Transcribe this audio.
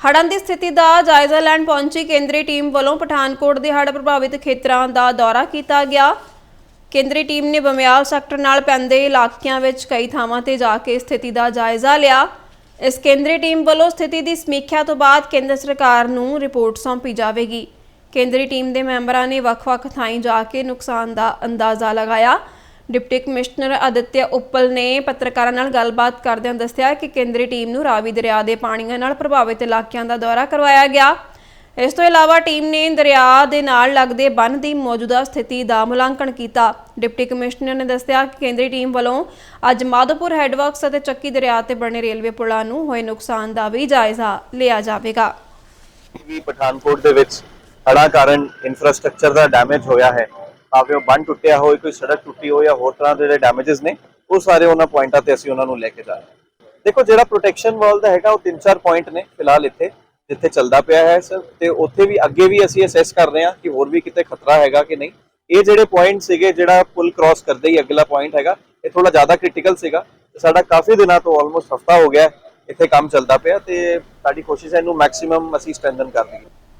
ਹੜ੍ਹਾਂ ਦੀ ਸਥਿਤੀ ਦਾ ਜਾਇਜ਼ਾ ਲੈਣ ਪਹੁੰਚੀ ਕੇਂਦਰੀ ਟੀਮ ਵੱਲੋਂ ਪਠਾਨਕੋਟ ਦੇ ਹੜ੍ਹ ਪ੍ਰਭਾਵਿਤ ਖੇਤਰਾਂ ਦਾ ਦੌਰਾ ਕੀਤਾ ਗਿਆ। ਕੇਂਦਰੀ ਟੀਮ ਨੇ ਬਮਿਆਲ ਸੈਕਟਰ ਨਾਲ ਪੈਂਦੇ ਇਲਾਕਿਆਂ ਵਿੱਚ ਕਈ ਥਾਵਾਂ ਤੇ ਜਾ ਕੇ ਸਥਿਤੀ ਦਾ ਜਾਇਜ਼ਾ ਲਿਆ। ਇਸ ਕੇਂਦਰੀ ਟੀਮ ਵੱਲੋਂ ਸਥਿਤੀ ਦੀ ਸਮੀਖਿਆ ਤੋਂ ਬਾਅਦ ਕੇਂਦਰ ਸਰਕਾਰ ਨੂੰ ਰਿਪੋਰਟ ਸੌਂਪੀ ਜਾਵੇਗੀ। ਕੇਂਦਰੀ ਟੀਮ ਦੇ ਮੈਂਬਰਾਂ ਨੇ ਵੱਖ-ਵੱਖ ਥਾਈਂ ਜਾ ਕੇ ਨੁਕਸਾਨ ਦਾ ਅੰਦਾਜ਼ਾ ਲਗਾਇਆ। ਡਿਪਟੀ ਕਮਿਸ਼ਨਰ ਅਦਿੱਤਿਆ ਉੱਪਲ ਨੇ ਪੱਤਰਕਾਰਾਂ ਨਾਲ ਗੱਲਬਾਤ ਕਰਦਿਆਂ ਦੱਸਿਆ ਕਿ ਕੇਂਦਰੀ ਟੀਮ ਨੂੰ ਰਾਵੀ ਦਰਿਆ ਦੇ ਪਾਣੀਆਂ ਨਾਲ ਪ੍ਰਭਾਵਿਤ ਇਲਾਕਿਆਂ ਦਾ ਦੌਰਾ ਕਰਵਾਇਆ ਗਿਆ। ਇਸ ਤੋਂ ਇਲਾਵਾ ਟੀਮ ਨੇ ਦਰਿਆ ਦੇ ਨਾਲ ਲੱਗਦੇ ਬੰਨ ਦੀ ਮੌਜੂਦਾ ਸਥਿਤੀ ਦਾ ਮੁਲਾਂਕਣ ਕੀਤਾ। ਡਿਪਟੀ ਕਮਿਸ਼ਨਰ ਨੇ ਦੱਸਿਆ ਕਿ ਕੇਂਦਰੀ ਟੀਮ ਵੱਲੋਂ ਅੱਜ ਮਾਧੋਪੁਰ ਹੈੱਡਵਰਕਸ ਅਤੇ ਚੱਕੀ ਦਰਿਆ ਤੇ ਬਣੇ ਰੇਲਵੇ ਪੁਲਾਂ ਨੂੰ ਹੋਏ ਨੁਕਸਾਨ ਦਾ ਵੀ ਜਾਇਜ਼ਾ ਲਿਆ ਜਾਵੇਗਾ। ਵੀ ਪਠਾਨਕੋਟ ਦੇ ਵਿੱਚ ਹੜ੍ਹਾਂ ਕਾਰਨ ਇਨਫਰਾਸਟ੍ਰਕਚਰ ਦਾ ਡੈਮੇਜ ਹੋਇਆ ਹੈ। ਭਾਵੇਂ ਉਹ ਬੰਨ ਟੁੱਟਿਆ ਹੋਏ, ਕੋਈ ਸੜਕ ਟੁੱਟੀ ਹੋਏ ਜਾਂ ਹੋਰ ਤਰ੍ਹਾਂ ਦੇ ਜਿਹੜੇ ਡੈਮੇजेस ਨੇ, ਉਹ ਸਾਰੇ ਉਹਨਾਂ ਪੁਆਇੰਟਾਂ ਤੇ ਅਸੀਂ ਉਹਨਾਂ ਨੂੰ ਲੈ ਕੇ ਜਾ ਰਹੇ ਹਾਂ। ਦੇਖੋ, ਜਿਹੜਾ ਪ੍ਰੋਟੈਕਸ਼ਨ ਵਾਲ ਦਾ ਹੈਗਾ, ਉਹ ਤਿੰਨ ਚਾਰ ਪੁਆਇੰਟ ਨੇ ਫਿਲਹਾਲ ਇੱਥੇ, ਜਿੱਥੇ ਚੱਲਦਾ ਪਿਆ ਹੈ ਸਰ, ਤੇ ਉੱਥੇ ਵੀ ਅੱਗੇ ਵੀ ਅਸੀਂ ਅਸੈਸ ਕਰ ਰਹੇ ਹਾਂ ਕਿ ਹੋਰ ਵੀ ਕਿਤੇ ਖਤਰਾ ਹੈਗਾ ਕਿ ਨਹੀਂ। ਇਹ ਜਿਹੜੇ ਪੁਆਇੰਟ ਸੀਗੇ, ਜਿਹੜਾ ਪੁਲ ਕ੍ਰਾਸ ਕਰਦੇ ਹੀ ਅਗਲਾ ਪੁਆਇੰਟ ਹੈਗਾ, ਇਹ ਥੋੜਾ ਜ਼ਿਆਦਾ ਕ੍ਰਿਟੀਕਲ ਸੀਗਾ। ਸਾਡਾ ਕਾਫੀ ਦਿਨਾਂ ਤੋਂ ਆਲਮੋਸਟ ਹਫਤਾ ਹੋ ਗਿਆ ਇੱਥੇ ਕੰਮ ਚੱਲਦਾ ਪਿਆ, ਤੇ ਸਾਡੀ ਕੋਸ਼ਿਸ਼ ਹੈ ਇਹਨੂੰ ਮੈਕਸਿਮਮ ਅਸੀਂ ਸਟ੍ਰੈਂਥਨ ਕਰ ਲਈਏ।